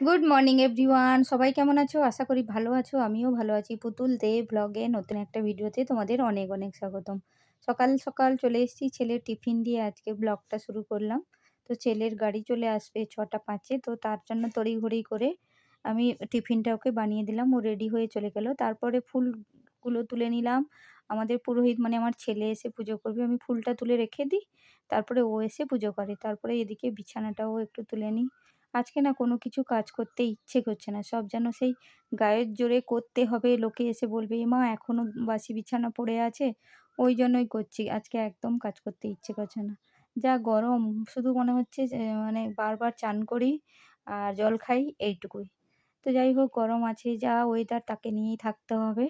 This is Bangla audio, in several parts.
গুড মর্নিং এভরিওয়ান সবাই কেমন আছো? আশা করি ভালো আছো। আমিও ভালো আছি। পুতুল দে ব্লগে নতুন একটা ভিডিওতে তোমাদের অনেক অনেক স্বাগতম। সকাল সকাল চলে এসেছি ছেলের টিফিন দিয়ে। আজকে ব্লগটা শুরু করলাম। তো ছেলের গাড়ি চলে আসবে ছটা পাঁচে। তো তার জন্য তড়িঘড়ি করে আমি টিফিনটা ওকে বানিয়ে দিলাম। ও রেডি হয়ে চলে গেল। তারপরে ফুলগুলো তুলে নিলাম। আমাদের পুরোহিত মানে আমার ছেলে এসে পুজো করবে। আমি ফুলটা তুলে রেখে দিই। তারপরে ও এসে পুজো করে। তারপরে এদিকে বিছানাটাও একটু তুলে নিই। আজকে না কোনো কিছু কাজ করতে ইচ্ছে করছে না। সব যেন সেই গায়ের জোরে করতে হবে, লোকে এসে বলবে মা এখনও বাসি বিছানা পড়ে আছে, ওই জন্যই করছি, আজকে একদম কাজ করতে ইচ্ছে করছে না। যা গরম, শুধু মনে হচ্ছে মানে বারবার চান করি আর জল খাই এইটুকুই। তো যাই হোক, গরম আছে, যা ওয়েদার তাকে নিয়েই থাকতে হবে।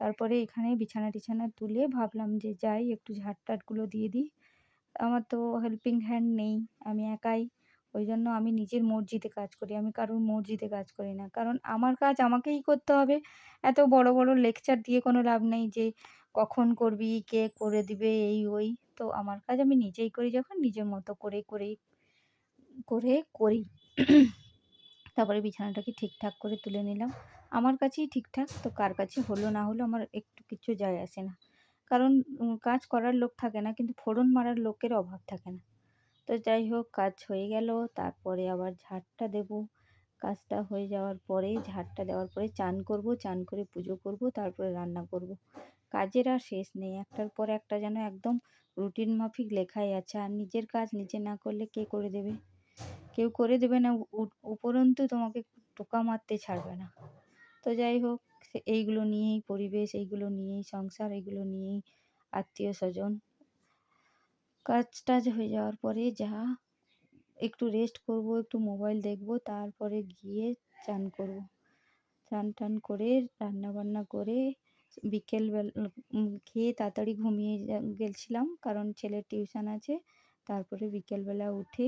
তারপরে এখানে বিছানা টিছানা তুলে ভাবলাম যে যাই, একটু ঝাড় টাটগুলো দিয়ে দিই। আমার তো হেল্পিং হ্যান্ড নেই, আমি একাই ওই জন্য আমি নিজের মর্জিতে কাজ করি, আমি কারোর মর্জিতে কাজ করি না। কারণ আমার কাজ আমাকেই করতে হবে। এত বড় বড় লেকচার দিয়ে কোনো লাভ নেই যে কখন করবি, কে করে দিবে, এই, ওই। তো আমার কাজ আমি নিজেই করি যখন নিজের মতো করে করেই করে করি। তারপরে বিছানাটাকে ঠিকঠাক করে তুলে নিলাম। আমার কাছেই ঠিকঠাক, তো কার কাছে হলো না হলো আমার একটু কিছু যায় আসে না। কারণ কাজ করার লোক থাকে না, কিন্তু ফোড়ন মারার লোকের অভাব থাকে না। তো যাই হোক, কাজ হয়ে গেল। তারপরে আবার ঝাড়টা দেব। কাজটা হয়ে যাওয়ার পরে ঝাড়টা দেওয়ার পরে চান করব, চান করে পুজো করব, তারপরে রান্না করব। কাজের আর শেষ নেই। একটার পর একটা যেন একদম রুটিন মাফিক লেখাই আছে। আর নিজের কাজ নিজে না করলে কে করে দেবে? কেউ করে দেবে না। উপরন্তু তোমাকে টোকা মারতে ছাড়বে না। তো যাই হোক এইগুলো নিয়েই পরিবেশ, এইগুলো নিয়েই সংসার, এইগুলো নিয়েই আত্মীয় স্বজন কাজ টাজ হয়ে যাওয়ার পরে যা একটু রেস্ট করব, একটু মোবাইল দেখব, তারপরে গিয়ে চান করব। চান টান করে রান্না বান্না করে বিকেলবেলা খেয়ে তাড়াতাড়ি ঘুমিয়ে গেছিলাম কারণ ছেলের টিউশন আছে। তারপরে বিকেলবেলা উঠে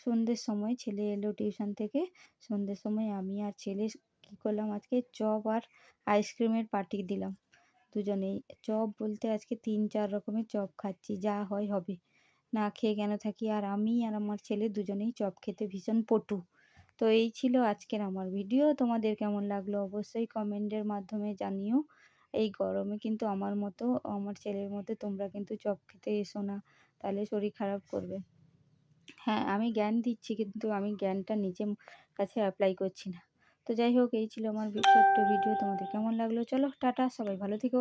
সন্ধ্যের সময় ছেলে এলো টিউশন থেকে। সন্ধ্যের সময় আমি আর ছেলে কী করলাম আজকে? চপ আর আইসক্রিমের পার্টি দিলাম। দুজনেই চপ বলতে আজকে তিন চার রকমের চপ খাচ্ছি, যা হয় হবে। না খেয়ে কেন থাকি? আর আমি আর আমার ছেলে দুজনেই চপ খেতে ভীষণ পটু। তো এই ছিল আজকের আমার ভিডিও তোমাদের কেমন লাগল অবশ্যই কমেন্টের মাধ্যমে জানিও। এই গরমে কিন্তু আমার মতো, আমার ছেলের মতো তোমরা কিন্তু চপ খেতে এসো না, তাহলে শরীর খারাপ করবে। হ্যাঁ আমি জ্ঞান দিচ্ছি কিন্তু আমি জ্ঞানটা নিজের কাছে অ্যাপ্লাই করছি না। তো যাই হোক, এই ছিল আমার ছোট্ট ভিডিও তোমাদের কেমন লাগল? চলো, টাটা, সবাই ভালো থেকো।